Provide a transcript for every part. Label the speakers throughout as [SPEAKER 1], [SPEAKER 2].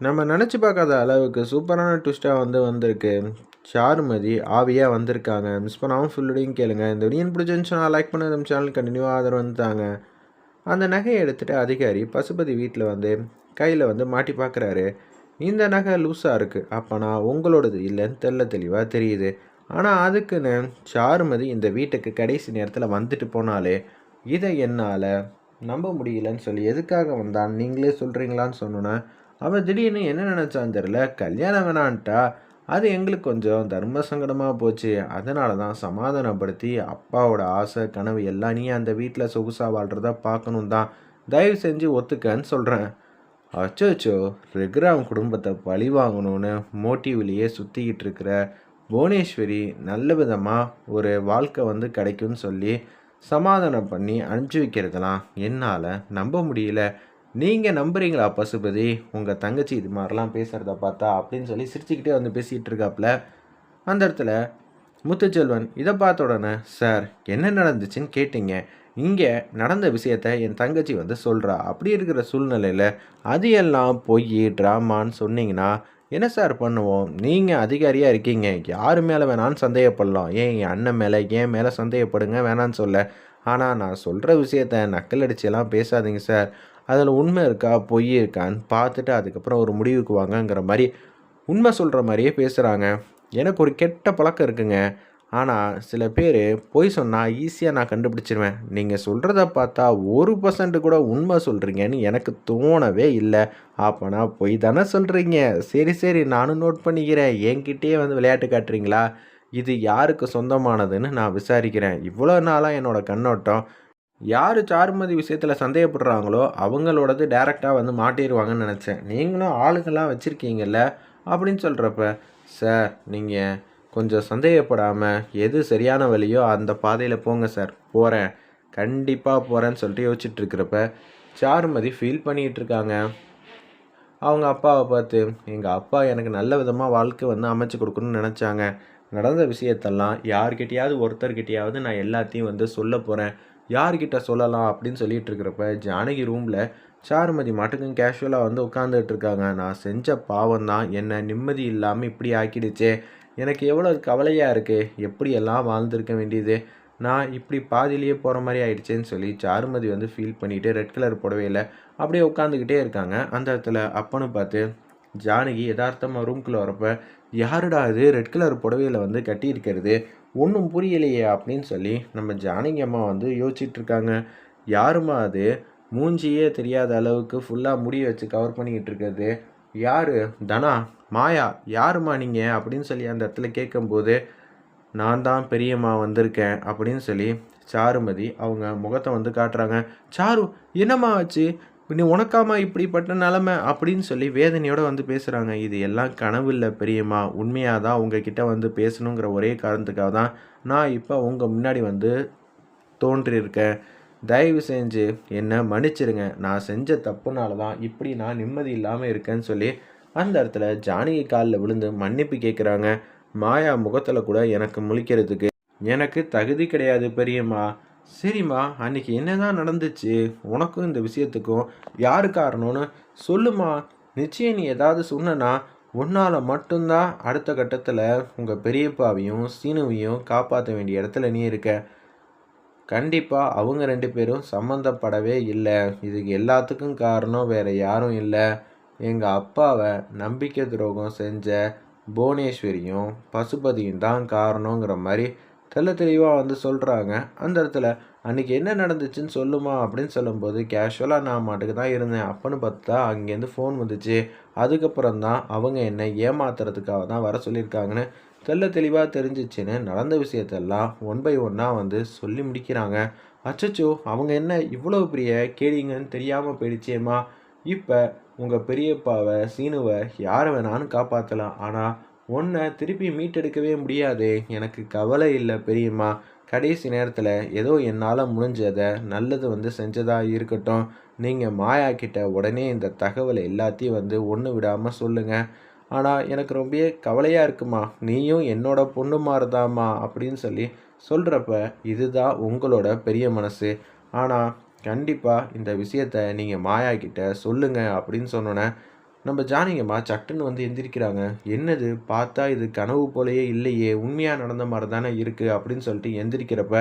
[SPEAKER 1] நம்ம நினச்சி பார்க்காத அளவுக்கு சூப்பரான ட்விஸ்ட்டாக வந்து வந்திருக்கு. சாருமதி ஆவியாக வந்திருக்காங்க. மிஸ் பண்ணாமல் ஃபுல்லுடையும் கேளுங்க. இந்த வீடியோ பிடிச்சிருந்துச்சுன்னா லைக் பண்ண நம்ம சேனல் கண்டினியூவாக ஆதரவு வந்துட்டாங்க அந்த நகையை எடுத்துகிட்டு அதிகாரி பசுபதி வீட்டில் வந்து கையில் வந்து மாட்டி பார்க்குறாரு இந்த நகை லூஸாக இருக்குது அப்போ நான் உங்களோடது இல்லைன்னு தெல்ல தெளிவாக தெரியுது. ஆனால் அதுக்குன்னு சாருமதி இந்த வீட்டுக்கு கடைசி நேரத்தில் வந்துட்டு போனாலே இதை என்னால் நம்ப முடியலன்னு சொல்லி எதுக்காக வந்தான்? நீங்களே சொல்கிறீங்களான்னு சொன்னோன்னே அவள் திடீர்னு என்ன நினச்சான்னு தெரில கல்யாணம் வேணான்ட்டா. அது எங்களுக்கு கொஞ்சம் தர்ம சங்கடமாக போச்சு. அதனால தான் சமாதானப்படுத்தி அப்பாவோட ஆசை கனவு எல்லாம் நீ அந்த வீட்டில் சொகுசாக வாழ்கிறத பார்க்கணும் தான். தயவு செஞ்சு ஒத்துக்கன்னு சொல்கிறேன் அச்சோச்சோ ரெகுராம் குடும்பத்தை பழி வாங்கணும்னு மோட்டிவ்லேயே சுற்றிக்கிட்டு இருக்கிற புவனேஸ்வரி நல்ல விதமாக ஒரு வாழ்க்கை வந்து கிடைக்கும்னு சொல்லி சமாதானம் பண்ணி அனுப்பிச்சி வைக்கிறதெல்லாம் என்னால் நம்ப முடியல. நீங்கள் நம்புறீங்களா பசுபதி? உங்கள் தங்கச்சி இது மாதிரிலாம் பேசுகிறத பார்த்தா அப்படின்னு சொல்லி சிரிச்சுக்கிட்டே வந்து பேசிகிட்டு இருக்காப்புல. அந்த இடத்துல முத்துச்செல்வன் இதை பார்த்த உடனே சார் என்ன நடந்துச்சுன்னு கேட்டீங்க. இங்கே நடந்த விஷயத்த என் தங்கச்சி வந்து சொல்கிறா அப்படி இருக்கிற சூழ்நிலையில் அது எல்லாம் பொய் ட்ராமான்னு சொன்னீங்கன்னா என்ன சார் பண்ணுவோம்? நீங்கள் அதிகாரியாக இருக்கீங்க. யார் மேலே வேணான்னு சந்தேகப்படலாம். ஏன் என் அண்ணன் மேலே ஏன் மேலே சந்தேகப்படுங்க? வேணான்னு சொல்ல. ஆனால் நான் சொல்கிற விஷயத்த நக்கல் அடிச்செல்லாம் பேசாதீங்க சார். அதில் உண்மை இருக்கா பொய் இருக்கான்னு பார்த்துட்டு அதுக்கப்புறம் ஒரு முடிவுக்கு வாங்கங்கிற மாதிரி உண்மை சொல்கிற மாதிரியே பேசுகிறாங்க எனக்கு ஒரு கெட்ட பழக்கம் இருக்குங்க. ஆனால் சில பேர் பொய் சொன்னால் ஈஸியாக நான் கண்டுபிடிச்சிருவேன். நீங்கள் சொல்கிறத பார்த்தா ஒரு பர்சன்ட் கூட உண்மை சொல்கிறீங்கன்னு எனக்கு தோணவே இல்லை. அப்போனா பொய் தானே சொல்கிறீங்க சரி சரி நானும் நோட் பண்ணிக்கிறேன். என்கிட்டயே வந்து விளையாட்டு காட்டுறீங்களா? இது யாருக்கு சொந்தமானதுன்னு நான் விசாரிக்கிறேன். இவ்வளோ நாளாக என்னோடய கண்ணோட்டம். யார் சாருமதி விஷயத்தில் சந்தேகப்படுறாங்களோ அவங்களோடது டேரெக்டாக வந்து மாட்டிடுவாங்கன்னு நினச்சேன். நீங்களும் ஆளுங்களாக வச்சுருக்கீங்கல்ல? அப்படின்னு சொல்கிறப்ப சார் நீங்கள் கொஞ்சம் சந்தேகப்படாமல் எது சரியான வழியோ அந்த பாதையில் போங்க சார். போகிறேன் கண்டிப்பாக போகிறேன்னு சொல்லிட்டு யோசிச்சுட்ருக்கிறப்ப சாருமதி ஃபீல் பண்ணிகிட்டு இருக்காங்க அவங்க அப்பாவை பார்த்து எங்கள் அப்பா எனக்கு நல்ல விதமாக வாழ்க்கை வந்து அமைச்சு கொடுக்கணும்னு நினச்சாங்க. நடந்த விஷயத்தெல்லாம் யார்கிட்டையாவது ஒருத்தர்கிட்டையாவது நான் எல்லாத்தையும் வந்து சொல்ல போகிறேன் யார்கிட்ட சொல்லலாம் அப்படின்னு சொல்லிட்டு இருக்கிறப்ப ஜானகி ரூமில் சாருமதி மட்டுக்கும் கேஷுவலாக வந்து உட்காந்துட்டு இருக்காங்க நான் செஞ்ச பாவம் தான் என்னை நிம்மதி இல்லாமல் இப்படி ஆக்கிடுச்சே. எனக்கு எவ்வளோ கவலையாக இருக்குது எப்படியெல்லாம் வாழ்ந்துருக்க வேண்டியது? நான் இப்படி பாதியிலேயே போகிற மாதிரி ஆயிடுச்சேன்னு சொல்லி சாருமதி வந்து ஃபீல் பண்ணிவிட்டு ரெட் கலர் புடவையில் அப்படியே உட்காந்துக்கிட்டே இருக்காங்க. அந்த இடத்துல அப்பன்னு பார்த்து ஜானகி யதார்த்தமாக ரூம்குள்ளே வரப்போ யாருடா இது? ரெட் கலர் புடவையில் வந்து கட்டியிருக்கிறது. ஒன்றும் புரியலையே அப்படின்னு சொல்லி நம்ம ஜானகி அம்மா வந்து யோசிச்சிட்ருக்காங்க. யாருமா அது? மூஞ்சியே தெரியாத அளவுக்கு ஃபுல்லாக முடி வச்சு கவர் பண்ணிக்கிட்டு இருக்கிறது யார்? தனா? மாயா? யாருமா நீங்கள் அப்படின்னு சொல்லி அந்த இடத்துல கேட்கும்போது நான் தான் பெரியம்மா வந்திருக்கேன் அப்படின்னு சொல்லி சாருமதி அவங்க முகத்தை வந்து காட்டுறாங்க. சாரு என்னம்மா ஆச்சு? நீ உனக்காமா இப்படிப்பட்ட நிலமை அப்படின்னு சொல்லி வேதனையோடு வந்து பேசுகிறாங்க இது எல்லாம் கனவு இல்லை பெரியம்மா. உண்மையாக தான் உங்ககிட்ட வந்து பேசணுங்கிற ஒரே காரணத்துக்காக தான் நான் இப்போ உங்கள் முன்னாடி வந்து தோன்றியிருக்கேன். தயவு செஞ்சு என்னை மன்னிச்சிருங்க. நான் செஞ்ச தப்புனால தான் இப்படி நான் நிம்மதி இல்லாமல் இருக்கேன்னு சொல்லி அந்த இடத்துல ஜானகி காலில் விழுந்து மன்னிப்பு கேட்குறாங்க மாயா முகத்தில் கூட எனக்கு முழிக்கிறதுக்கு எனக்கு தகுதி கிடையாது பெரியம்மா. சரிம்மா அன்னைக்கு என்னதான் நடந்துச்சு? உனக்கும் இந்த விஷயத்துக்கும் யார் காரணம்னு சொல்லுமா? நிச்சயம் நீ ஏதாவது சொன்னனா உன்னால் மட்டும்தான் அடுத்த கட்டத்தில் உங்கள் பெரியப்பாவையும் சீனுவையும் காப்பாற்ற வேண்டிய இடத்துல நீ இருக்க. கண்டிப்பாக அவங்க ரெண்டு பேரும் சம்மந்தப்படவே இல்லை. இதுக்கு எல்லாத்துக்கும் காரணம் வேறு யாரும் இல்லை. எங்கள் அப்பாவை நம்பிக்கை துரோகம் செஞ்ச புவனேஸ்வரியும் பசுபதியும் தான் காரணங்கிற மாதிரி தெல்ல தெளிவாக வந்து சொல்கிறாங்க அந்த இடத்துல அன்றைக்கி என்ன நடந்துச்சுன்னு சொல்லுமா? அப்படின்னு சொல்லும்போது கேஷுவலாக நான் மாட்டுக்கு தான் இருந்தேன். அப்போன்னு பார்த்தா அங்கேருந்து ஃபோன் வந்துச்சு. அதுக்கப்புறம் தான் அவங்க என்னை ஏமாத்துறதுக்காக தான் வர சொல்லியிருக்காங்கன்னு தெல்ல தெளிவாக தெரிஞ்சிச்சுன்னு நடந்த விஷயத்தெல்லாம் ஒன் பை ஒன்னாக வந்து சொல்லி முடிக்கிறாங்க. அச்சச்சோ அவங்க என்ன இவ்வளோ பெரிய கேடிங்கன்னு தெரியாமல் போயிடுச்சேம்மா. இப்போ உங்கள் பெரியப்பாவை சீனுவை யாரை வேணாலும் காப்பாற்றலாம் ஆனால் ஒன்றை திருப்பி மீட்டெடுக்கவே முடியாது. எனக்கு கவலை இல்லை பெரியம்மா. கடைசி நேரத்தில் ஏதோ என்னால் முடிஞ்சதை நல்லது வந்து செஞ்சதாக இருக்கட்டும். நீங்கள் மாயா கிட்ட உடனே இந்த தகவலை எல்லாத்தையும் வந்து ஒன்று விடாமல் சொல்லுங்கள் ஆனால் எனக்கு ரொம்ப கவலையாக இருக்குமா. நீயும் என்னோட பொண்ணு மாறுதாம்மா அப்படின்னு சொல்லி சொல்கிறப்ப இதுதான் உங்களோட பெரிய மனசு. ஆனால் கண்டிப்பாக இந்த விஷயத்த நீங்கள் மாயா கிட்ட சொல்லுங்கள் அப்படின்னு சொன்னோன்னே நம்ம ஜானகியம்மா சட்டுன்னு வந்து எந்திரிக்கிறாங்க. என்னது? பார்த்தா இது கனவு போலையே இல்லையே. உண்மையாக நடந்த மாதிரி தானே இருக்குது அப்படின்னு சொல்லிட்டு எந்திரிக்கிறப்ப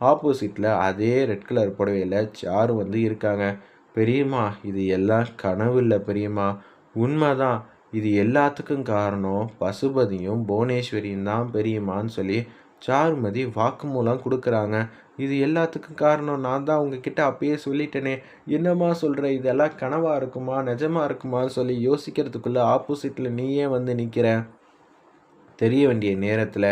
[SPEAKER 1] ஆப்போசிட்டில் அதே ரெட் கலர் புடவையில் சாரு வந்து இருக்காங்க. பெரியம்மா இது எல்லாம் கனவு இல்லை பெரியம்மா. உண்மைதான். இது எல்லாத்துக்கும் காரணம் பசுபதியும் புவனேஸ்வரியும் தான் பெரியம்மான்னு சொல்லி சாருமதி வாக்குமூலம் கொடுக்குறாங்க. இது எல்லாத்துக்கும் காரணம் நான் தான் உங்ககிட்ட அப்பயே சொல்லிட்டேனே. என்னம்மா சொல்கிற இதெல்லாம் கனவாக இருக்குமா? நிஜமாக இருக்குமான்னு சொல்லி யோசிக்கிறதுக்குள்ளே ஆப்போசிட்டில் நீயே வந்து நிற்கிற தெரிய வேண்டிய நேரத்தில்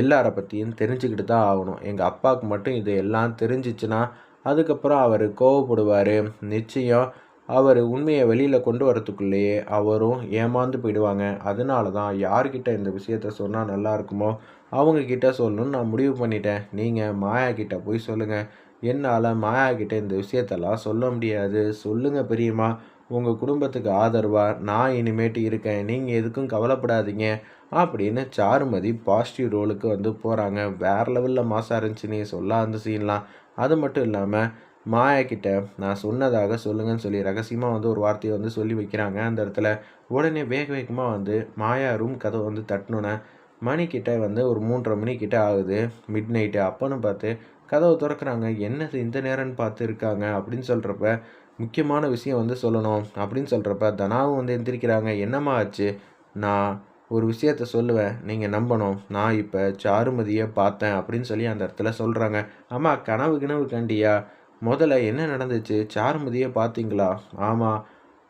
[SPEAKER 1] எல்லாரை பற்றியும் தெரிஞ்சுக்கிட்டு தான் ஆகணும். எங்கள் அப்பாவுக்கு மட்டும் இது எல்லாம் தெரிஞ்சிச்சுன்னா அதுக்கப்புறம் அவர் கோவப்படுவார். நிச்சயம் அவர் உண்மையை வெளியில் கொண்டு வரத்துக்குள்ளேயே அவரும் ஏமாந்து போயிடுவாங்க. அதனால தான் யார்கிட்ட இந்த விஷயத்த சொன்னால் நல்லா இருக்குமோ அவங்கக்கிட்ட சொல்லணும்னு நான் முடிவு பண்ணிட்டேன். நீங்கள் மாயா கிட்ட போய் சொல்லுங்கள் என்னால் மாயா கிட்ட இந்த விஷயத்தெல்லாம் சொல்ல முடியாது. சொல்லுங்கள் பெரியம்மா. உங்கள் குடும்பத்துக்கு ஆதரவாக நான் இனிமேட்டு இருக்கேன். நீங்கள் எதுக்கும் கவலைப்படாதீங்க. அப்படின்னு சாருமதி பாசிட்டிவ் ரோலுக்கு வந்து போகிறாங்க வேறு லெவலில் மாசாக இருந்துச்சு. நீ சொல்ல அந்த சீன்லாம் அது மட்டும் இல்லாமல் மாயா கிட்ட நான் சொன்னதாக சொல்லுங்கன்னு சொல்லி ரகசியமாக வந்து ஒரு வார்த்தையை வந்து சொல்லி வைக்கிறாங்க. அந்த இடத்துல உடனே வேக வேகமாக வந்து மாயா ரூம் கதவை வந்து தட்டினோன்னே மணிக்கிட்ட வந்து ஒரு மூன்றரை மணிக்கிட்ட ஆகுது. மிட் நைட்டு அப்போன்னு பார்த்து கதவை திறக்கிறாங்க. என்ன இந்த நேரம்னு பார்த்து இருக்காங்க? அப்படின்னு சொல்கிறப்ப முக்கியமான விஷயம் வந்து சொல்லணும். அப்படின்னு சொல்கிறப்ப தனாவும் வந்து எந்திரிக்கிறாங்க. என்னம்மா ஆச்சு? நான் ஒரு விஷயத்த சொல்லுவேன். நீங்கள் நம்பணும். நான் இப்போ சாருமதியை பார்த்தேன். அப்படின்னு சொல்லி அந்த இடத்துல சொல்கிறாங்க ஆமாம் கனவு கிணவு கண்டியா? முதல்ல என்ன நடந்துச்சு? சாருமதியை பார்த்தீங்களா? ஆமாம்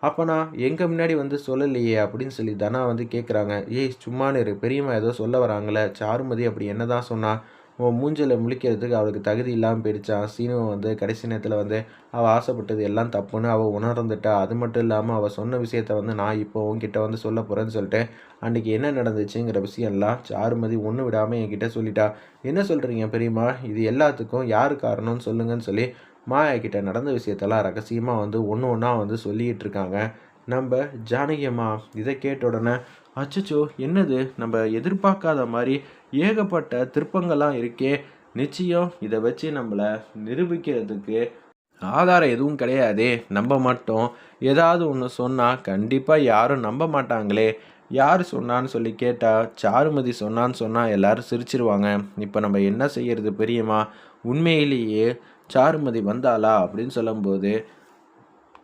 [SPEAKER 1] அப்போ நான் எங்கள் முன்னாடி வந்து சொல்லலையே அப்படின்னு சொல்லி தனா வந்து கேட்குறாங்க ஏய் சும்மானு இரு. பெரியம்மா ஏதோ சொல்ல வராங்களே சாருமதி அப்படி என்ன தான் சொன்னால் உன் மூஞ்சில் முழிக்கிறதுக்கு அவளுக்கு தகுதி இல்லாமல் போயிடுச்சான் சீனுவை வந்து கடைசி நேரத்தில் வந்து அவள் ஆசைப்பட்டது எல்லாம் தப்புன்னு அவள் உணர்ந்துட்டா. அது மட்டும் இல்லாமல் அவள் சொன்ன விஷயத்த வந்து நான் இப்போ உன்கிட்ட வந்து சொல்ல போகிறேன்னு சொல்லிட்டு அன்றைக்கி என்ன நடந்துச்சுங்கிற விஷயம்லாம் சாருமதி ஒன்று விடாமல் என்கிட்ட சொல்லிட்டா. என்ன சொல்கிறீங்க பெரியம்மா? இது எல்லாத்துக்கும் யார் காரணம்னு சொல்லுங்கன்னு சொல்லி மாயா கிட்ட நடந்த விஷயத்தெல்லாம் ரகசியமாக வந்து ஒன்று ஒன்றா வந்து சொல்லிகிட்டு இருக்காங்க நம்ம ஜானகி அம்மா இதை கேட்ட உடனே அச்சச்சோ என்னது? நம்ம எதிர்பார்க்காத மாதிரி ஏகப்பட்ட திருப்பங்கள்லாம் இருக்கே. நிச்சயம் இதை வச்சு நம்மளை நிரூபிக்கிறதுக்கு ஆதாரம் எதுவும் கிடையாதே. நம்ம மட்டும். ஏதாவது ஒன்று சொன்னால் கண்டிப்பாக யாரும் நம்ப மாட்டாங்களே. யார் சொன்னான்னு சொல்லி கேட்டால் சாருமதி சொன்னான்னு சொன்னால் எல்லாரும் சிரிச்சிருவாங்க. இப்போ நம்ம என்ன செய்கிறது பெரியம்மா? உண்மையிலேயே சாருமதி வந்தாளா அப்படின்னு சொல்லும்போது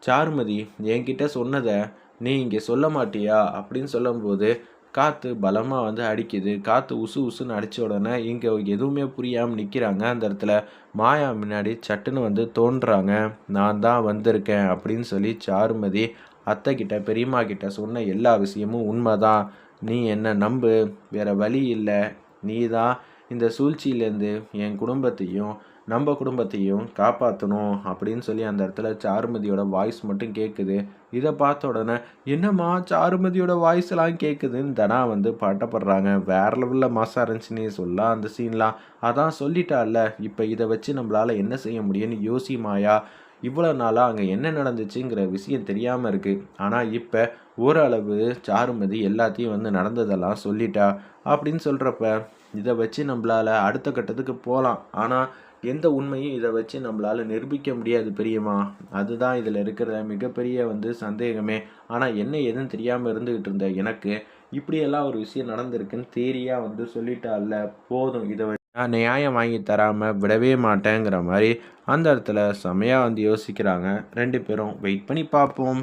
[SPEAKER 1] சாருமதி என்கிட்ட சொன்னதை நீ இங்கே சொல்ல மாட்டியா? அப்படின்னு சொல்லும்போது காற்று பலமாக வந்து அடிக்குது. காற்று உசு உசுன்னு அடித்த உடனே இங்கே எதுவுமே புரியாமல் நிற்கிறாங்க அந்த இடத்துல மாயா முன்னாடி சட்டுன்னு வந்து தோன்றுறாங்க நான் தான் வந்திருக்கேன் அப்படின்னு சொல்லி சாருமதி அத்தை கிட்ட பெரியம்மா கிட்ட சொன்ன எல்லா விஷயமும் உண்மைதான். நீ என்ன நம்பு? வேற வழி இல்லை. நீ தான் இந்த சூழ்ச்சியிலேருந்து என் குடும்பத்தையும் நம்ம குடும்பத்தையும் காப்பாற்றணும் அப்படின்னு சொல்லி அந்த இடத்துல சாருமதியோட வாய்ஸ் மட்டும் கேட்குது இதை பார்த்த உடனே என்னம்மா சாருமதியோட வாய்ஸ் எல்லாம் கேட்குதுன்னு தனா வந்து பாட்டப்படுறாங்க வேற லெவலில் மாசா இருந்துச்சுன்னு சொல்லலாம் அந்த சீன்லாம் அதான் சொல்லிட்டால இப்போ இதை வச்சு நம்மளால் என்ன செய்ய முடியும்னு யோசி மாயா இவ்வளோ நாளாக அங்கே என்ன நடந்துச்சுங்கிற விஷயம் தெரியாமல் இருக்குது ஆனால் இப்போ ஓரளவு சாருமதி எல்லாத்தையும் வந்து நடந்ததெல்லாம் சொல்லிட்டா அப்படின்னு சொல்கிறப்ப இதை வச்சு நம்மளால் அடுத்த கட்டத்துக்கு போகலாம் ஆனால் எந்த உண்மையும் இதை வச்சு நம்மளால் நிரூபிக்க முடியாது பெரியம்மா அதுதான் இதில் இருக்கிற மிகப்பெரிய வந்து சந்தேகமே. ஆனால் என்ன எதுவும் தெரியாமல் இருந்துக்கிட்டு இருந்த எனக்கு இப்படியெல்லாம் ஒரு விஷயம் நடந்திருக்குன்னு தேரியாக வந்து சொல்லிட்டால போதும். இதை நான் நியாயம் வாங்கி தராமல் விடவே மாட்டேங்கிற மாதிரி அந்த இடத்துல செமையாக வந்து யோசிக்கிறாங்க. ரெண்டு பேரும் வெயிட் பண்ணி பார்ப்போம்.